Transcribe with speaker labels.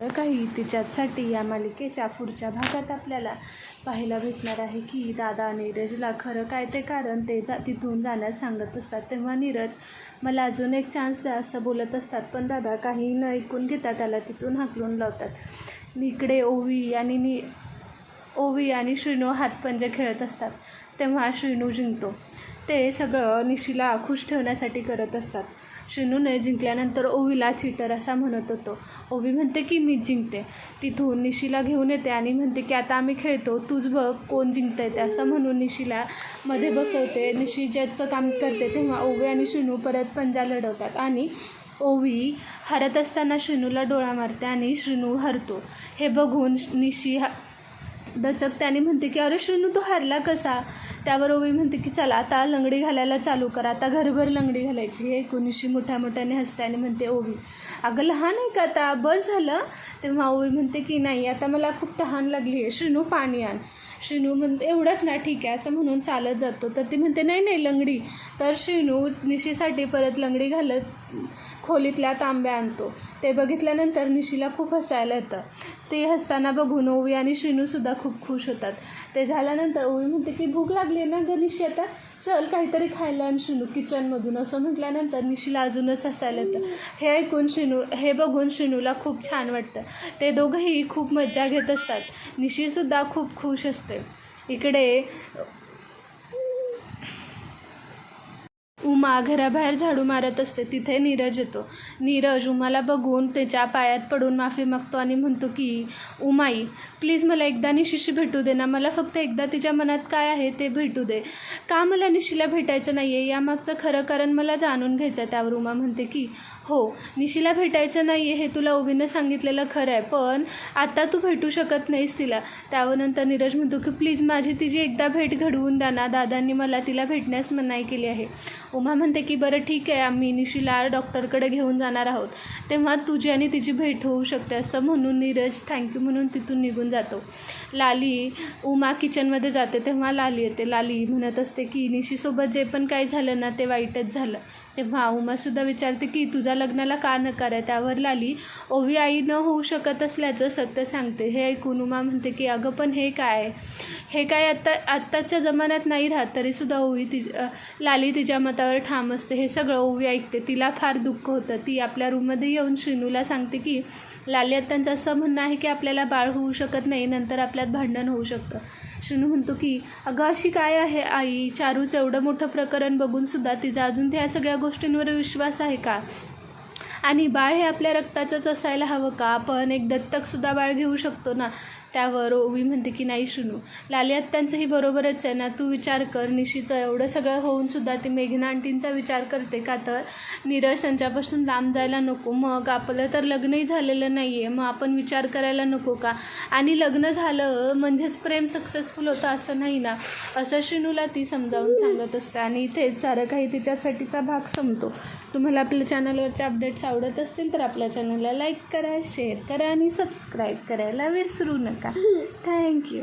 Speaker 1: काही तिच्यासाठी या मालिकेच्या पुढच्या भागात आपल्याला पाहायला भेटणार आहे की दादा नीरजला खरं काय ते कारण ते जा तिथून जाण्यास सांगत असतात. तेव्हा नीरज मला अजून एक चान्स द्या असं बोलत असतात. पण दादा काही न ऐकून घेता त्याला तिथून हाकलून लावतात. इकडे ओवी आणि नी ओवी आणि श्रीनू हातपंजे खेळत असतात. तेव्हा श्रीनू जिंकतो. ते सगळं निशीला खुश ठेवण्यासाठी करत असतात. शिनूने जिंकल्यानंतर ओवीला चिटर असा म्हणत होतो. ओवी म्हणते की मी जिंकते. तिथून निशीला घेऊन येते आणि म्हणते की आता आम्ही खेळतो. तूच बघ कोण जिंकतं ते असं म्हणून निशीला मध्ये बसवते. निशी ज्याचं काम करते तेव्हा ओवी आणि शिनू परत पंजा लढवतात आणि ओवी हरत असताना श्रीनूला डोळा मारते आणि श्रीनू हरतो. हे बघून निशी ह दचक त्याने म्हणते की अरे श्रीनू तू हरला कसा? त्यावर ओवी म्हणते की चला आता लंगडी घालायला चालू कर. आता घरभर लंगडी घालायची हे एकोणीसशे मोठ्या मोठ्याने हसते आणि म्हणते ओवी अगं लहान आहे का आता? बस झालं. तेव्हा ओवी म्हणते की नाही आता मला खूप तहान लागली आहे. श्रीनू पाणी आण. शिनू म्हणते एवढंच ना ठीक आहे असं म्हणून चालत जातो. तर ती म्हणते नाही नाही लंगडी. तर शिनू निशीसाठी परत लंगडी घालत खोलीतल्या तांब्या आणतो. ते बघितल्यानंतर निशीला खूप हसायला येतं. ते हसताना बघून ओवी आणि शिनूसुद्धा खूप खुश होतात. ते झाल्यानंतर ओवी म्हणते की भूक लागली आहे ना ग निशी आता? चल काहीतरी खायला आणि श्रीनू किचनमधून असं म्हटल्यानंतर निशीला अजूनच हसायला येतं हे ऐकून श्रीनू हे बघून श्रीनूला खूप छान वाटतं. ते दोघंही खूप मज्जा घेत असतात. निशीसुद्धा खूप खुश असते. इकडे उमा घराबाहेर झाडू मारत असते. तिथे नीरज येतो. नीरज उमाला बघून त्याच्या पायात पडून माफी मागतो आणि म्हणतो की उमाई प्लीज मला एकदा निशीशी भेटू दे ना. मला फक्त एकदा तिच्या मनात काय आहे ते भेटू दे. का मला निशीला भेटायचं नाही आहे यामागचं खरं कारण मला जाणून घ्यायचं आहे त्यावर उमा म्हणते की हो निशीला भेटायचं नाही आहे हे तुला ओवीनं सांगितलेलं खरं आहे पण आता तू भेटू शकत नाहीस तिला. त्यावर नंतर नीरज म्हणतो की प्लीज माझी तिची एकदा भेट घडवून द्या ना. दादांनी मला तिला भेटण्यास मनाई केली आहे. उमा म्हणते की बरं ठीक आहे आम्ही निशीला डॉक्टरकडे घेऊन जाणार आहोत. तेव्हा तुझी आणि तिची भेट होऊ शकते. असं म्हणून नीरज थँक्यू म्हणून तिथून निघून जातो. लाली उमा किचनमध्ये जाते. तेव्हा लाली येते. लाली म्हणत असते की निशीसोबत जे पण काही झालं ना ते वाईटच झालं. तेव्हा उमासुद्धा विचारते की तुझ्या लग्नाला का नकार आहे? त्यावर लाली ओवी आई न होऊ शकत असल्याचं सत्य सांगते. हे ऐकून उमा म्हणते की अगं पण हे काय? हे काय आत्ता आत्ताच्या जमान्यात नाही राहत तरीसुद्धा ओवी तिज लाली तिच्या मता मतावर ठाम असते हे सगळं ओवी ऐकते. तिला फार दुःख होतं. ती आपल्या रूममध्ये येऊन श्रीनूला सांगते की लाली असं म्हणणं आहे की आपल्याला बाळ होऊ शकत नाही नंतर आपल्यात भांडण होऊ शकतं. श्रीनू म्हणतो की अगं अशी काय आहे आई? चारूचं एवढं मोठं प्रकरण बघूनसुद्धा तिचा अजून त्या सगळ्या गोष्टींवर विश्वास आहे का? आणि बाळ हे आपल्या रक्ताचंच असायला हवं का? आपण एक दत्तकसुद्धा बाळ घेऊ शकतो ना? त्यावर ओवी म्हणते की नाही शुनू लाली बरोबरच आहे ना? तू विचार कर निशीचं एवढं सगळं होऊनसुद्धा ती मेघना आंटींचा विचार करते का तर? नीरज त्यांच्यापासून लांब जायला नको. मग आपलं तर लग्नही झालेलं नाही आहे मग आपण विचार करायला नको का? आणि लग्न झालं म्हणजेच प्रेम सक्सेसफुल होतं असं नाही ना? असं शिनूला ती समजावून सांगत असते. आणि इथेच सारं काही तिच्यासाठीचा भाग संपतो. तुम्हाला आपल्या चॅनलवरचे अपडेट्स आवडत असतील तर आपल्या चॅनलला लाईक करा शेअर करा आणि सबस्क्राईब करायला विसरू नका. थँक्यू